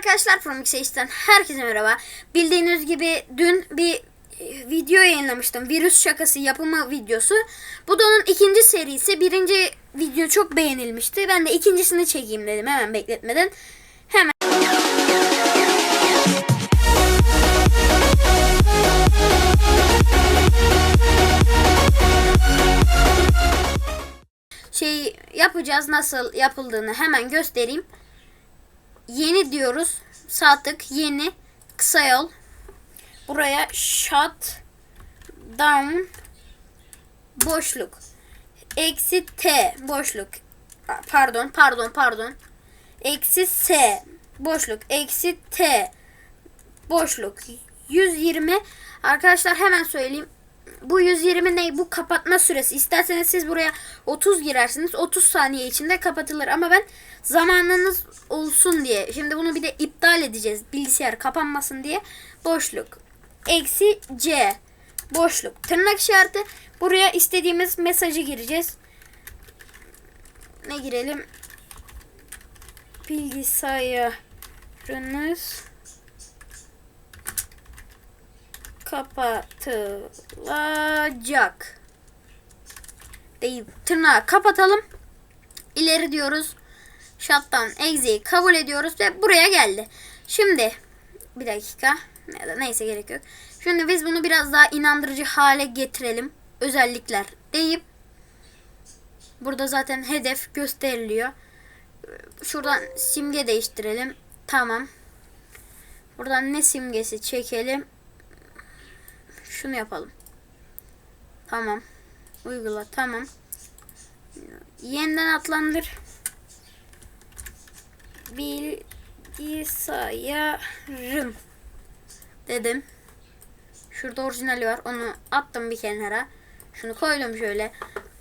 arkadaşlar From X'ten herkese merhaba. Bildiğiniz gibi dün bir e, video yayınlamıştım. Virüs şakası yapımı videosu. Bu da onun ikinci serisi. Birinci video çok beğenilmişti. Ben de ikincisini çekeyim dedim hemen bekletmeden. Hemen şey yapacağız nasıl yapıldığını hemen göstereyim. Yeni diyoruz. Sağ tık yeni kısa yol. Buraya shut down boşluk. Eksi T boşluk. Pardon pardon pardon. Eksi S boşluk. Eksi T boşluk. 120 arkadaşlar hemen söyleyeyim. Bu 120 ne? Bu kapatma süresi. İsterseniz siz buraya 30 girersiniz. 30 saniye içinde kapatılır. Ama ben zamanınız olsun diye. Şimdi bunu bir de iptal edeceğiz. Bilgisayar kapanmasın diye. Boşluk. Eksi C. Boşluk. Tırnak işareti. Buraya istediğimiz mesajı gireceğiz. Ne girelim? Bilgisayarınız kapatılacak. Deyip tırnağı kapatalım. İleri diyoruz. Shutdown exe'yi kabul ediyoruz ve buraya geldi. Şimdi bir dakika. Neyse gerek yok. Şimdi biz bunu biraz daha inandırıcı hale getirelim. Özellikler deyip burada zaten hedef gösteriliyor. Şuradan simge değiştirelim. Tamam. Buradan ne simgesi çekelim? Şunu yapalım. Tamam. Uygula. Tamam. Yeniden atlandır. Bilgisayarım. Dedim. Şurada orijinali var. Onu attım bir kenara. Şunu koydum şöyle.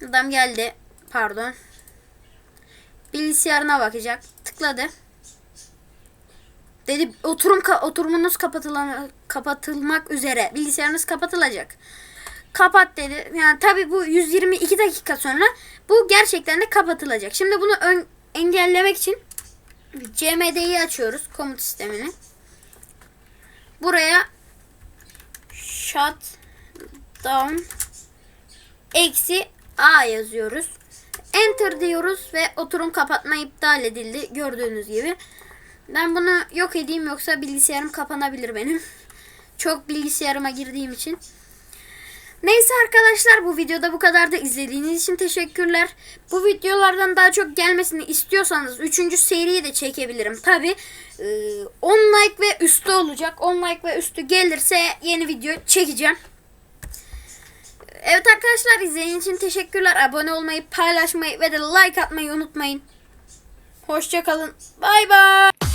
Adam geldi. Pardon. Bilgisayarına bakacak. Tıkladı. Dedi oturum ka- oturumunuz kapatılan kapatılmak üzere. Bilgisayarınız kapatılacak. Kapat dedi. Yani tabi bu 122 dakika sonra bu gerçekten de kapatılacak. Şimdi bunu ön- engellemek için CMD'yi açıyoruz komut sistemini. Buraya shut down eksi A yazıyoruz. Enter diyoruz ve oturum kapatma iptal edildi gördüğünüz gibi. Ben bunu yok edeyim yoksa bilgisayarım kapanabilir benim. Çok bilgisayarıma girdiğim için. Neyse arkadaşlar bu videoda bu kadar da izlediğiniz için teşekkürler. Bu videolardan daha çok gelmesini istiyorsanız 3. seriyi de çekebilirim. Tabi 10 like ve üstü olacak. 10 like ve üstü gelirse yeni video çekeceğim. Evet arkadaşlar izlediğiniz için teşekkürler. Abone olmayı, paylaşmayı ve de like atmayı unutmayın. Hoşçakalın. Bay bay.